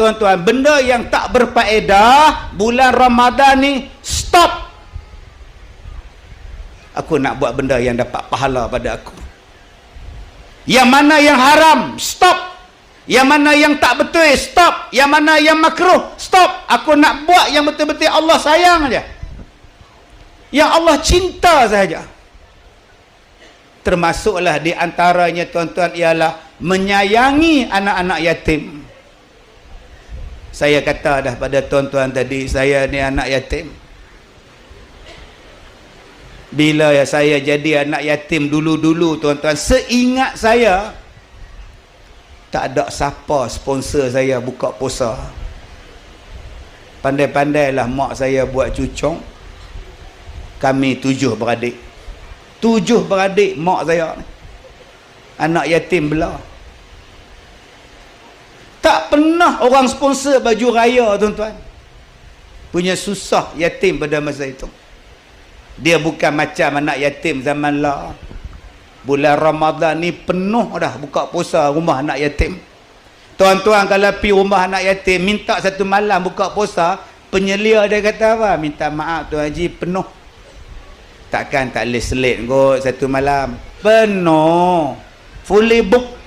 tuan-tuan, benda yang tak berfaedah bulan Ramadan ni stop. Aku nak buat benda yang dapat pahala pada aku. Yang mana yang haram, stop. Yang mana yang tak betul, stop. Yang mana yang makruh, stop. Aku nak buat yang betul-betul Allah sayang aja. Yang Allah cinta saja. Termasuklah di antaranya tuan-tuan ialah menyayangi anak-anak yatim. Saya kata dah pada tuan-tuan tadi, saya ni anak yatim. Bila ya saya jadi anak yatim dulu-dulu tuan-tuan, seingat saya tak ada siapa sponsor saya buka puasa. Pandai-pandailah mak saya buat cucung. Kami tujuh beradik. Tujuh beradik mak saya. Anak yatim belah. Tak pernah orang sponsor baju raya tuan-tuan. Punya susah yatim pada masa itu. Dia bukan macam anak yatim zaman lah. Bulan Ramadan ni penuh dah buka puasa rumah anak yatim. Tuan-tuan kalau pi rumah anak yatim minta satu malam buka puasa, penyelia dia kata apa? Minta maaf Tuan Haji penuh. Takkan tak boleh selit kot satu malam. Penuh. Fully book.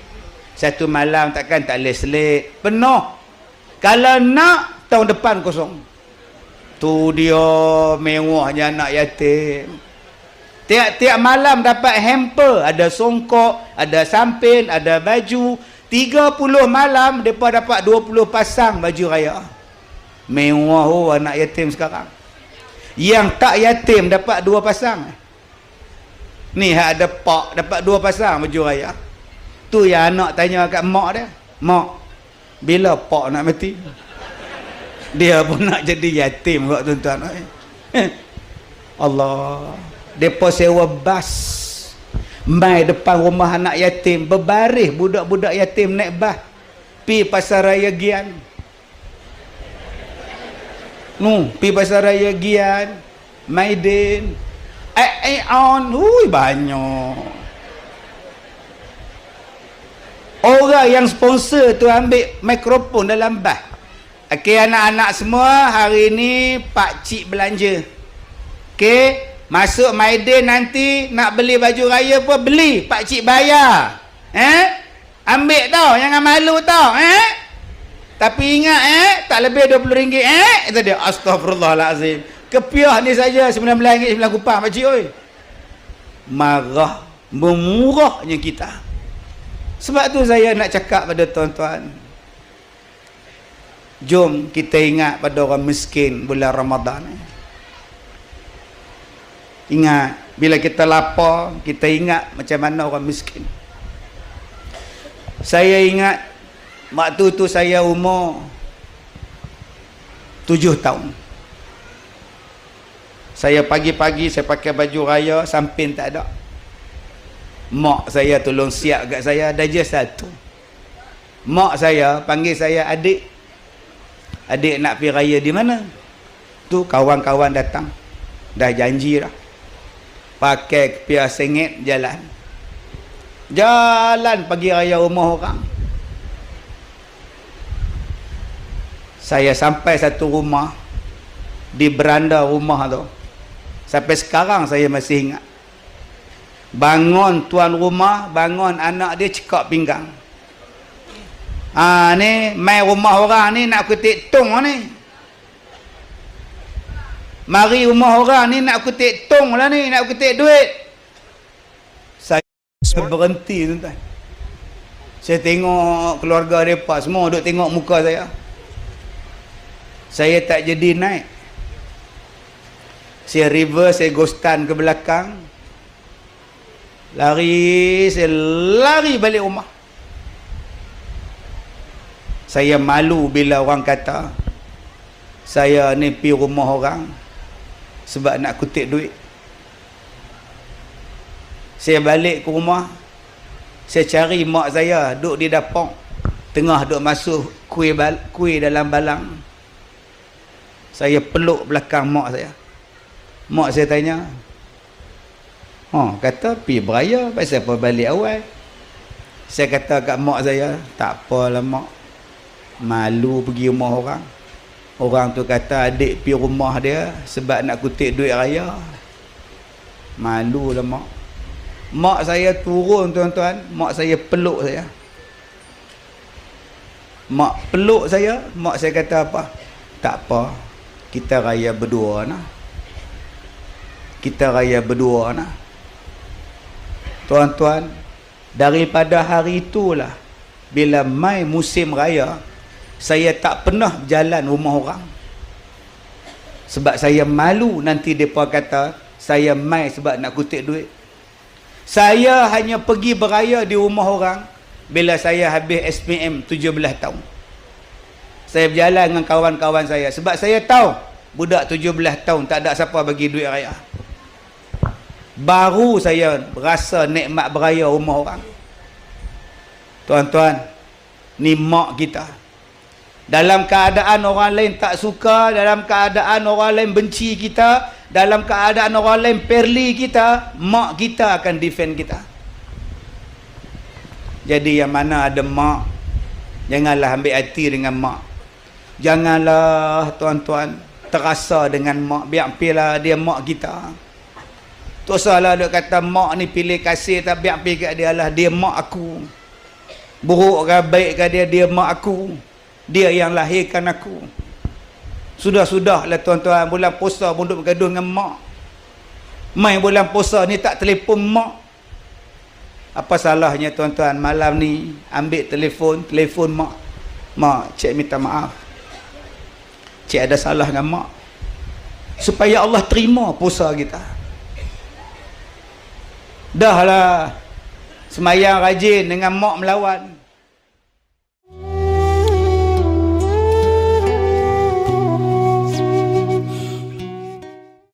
Satu malam takkan tak selit. Penuh. Kalau nak tahun depan kosong. Tu dia mewahnya anak yatim. Tiap-tiap malam dapat hamper. Ada songkok, ada sampin, ada baju. 30 malam, mereka dapat 20 pasang baju raya. Mewah oh, anak yatim sekarang. Yang tak yatim dapat dua pasang. Ni ada pak dapat dua pasang baju raya. Tu yang anak tanya kat mak dia. Mak, bila pak nak mati? dia pun nak jadi yatim kok tuan-tuan. Allah. Depa sewa bas. Mai depan rumah anak yatim. Berbaris budak-budak yatim naik bas. Pi pasar raya Gian. Nu pi pasar raya Gian. Maidin. Ai on. Hui banyak orang yang sponsor tu ambil mikrofon dalam bas Okey anak-anak semua hari ni pak cik belanja. Okey, masuk Maidin nanti nak beli baju raya pun beli, pak cik bayar. Eh? Ambil tau, jangan malu tau, eh? Tapi ingat eh, tak lebih RM20 eh? Itu dia astagfirullahalazim. Kepiah ni saja RM19.9 kupang pak cik oi. Marah memurahnya kita. Sebab tu saya nak cakap pada tuan-tuan, Jom kita ingat pada orang miskin bulan Ramadan. Ingat, bila kita lapar, kita ingat macam mana orang miskin. Saya ingat, waktu tu saya umur tujuh tahun. Saya pagi-pagi, saya pakai baju raya, samping tak ada. Mak saya tolong siap kat saya, ada je satu. Mak saya panggil saya adik, adik nak pergi raya di mana? Tu kawan-kawan datang. Dah janji dah. Pakai kepiah sengit jalan. Jalan pergi raya rumah orang. Saya sampai satu rumah di beranda rumah tu. Sampai sekarang saya masih ingat bangun tuan rumah bangun anak dia cekak pinggang Ha ni mai rumah orang ni nak kutip tong ni. Mari rumah orang ni nak kutip tong lah ni, nak kutip duit. Saya berhenti tuan-tuan. Saya tengok keluarga depa semua duk tengok muka saya. Saya tak jadi naik. Saya reverse, saya ghostan ke belakang. Lari, saya lari balik rumah. Saya malu bila orang kata saya ni pi rumah orang sebab nak kutip duit. Saya balik ke rumah saya cari mak saya duduk di dapur tengah duduk masuk kuih, bal kuih dalam balang. Saya peluk belakang mak saya. Mak saya tanya oh, kata pi beraya pasal apa balik awal. Saya kata kat mak saya tak apalah mak. Malu pergi rumah orang. Orang tu kata adik pergi rumah dia sebab nak kutip duit raya. Malu lah mak. Mak saya turun tuan-tuan. Mak saya peluk saya. Mak peluk saya mak saya kata apa? Tak apa kita raya berdua nah. Kita raya berdua nah tuan-tuan daripada hari itulah bila mai musim raya saya tak pernah jalan rumah orang. Sebab saya malu nanti mereka kata saya mai sebab nak kutip duit. Saya hanya pergi beraya di rumah orang bila saya habis SPM 17 tahun. Saya berjalan dengan kawan-kawan saya. Sebab saya tahu budak 17 tahun tak ada siapa bagi duit raya baru saya rasa nikmat beraya rumah orang. Tuan-tuan ni mak kita. Dalam keadaan orang lain tak suka dalam keadaan orang lain benci kita dalam keadaan orang lain perli kita mak kita akan defend kita. Jadi yang mana ada mak janganlah ambil hati dengan mak. Janganlah tuan-tuan terasa dengan mak. Biar pilih dia mak kita tak salah dia kata mak ni pilih kasih tak biar pergi kat dia lah dia mak aku. Buruk ke baik ke dia dia mak aku. Dia yang lahirkan aku. Sudah-sudah lah tuan-tuan bulan puasa pun duduk bergaduh dengan mak. Main bulan puasa ni tak telefon mak. Apa salahnya tuan-tuan malam ni ambil telefon, telefon mak. Mak, cik minta maaf. Cik ada salah dengan mak. Supaya Allah terima puasa kita. Dah lah Semayang rajin dengan mak melawan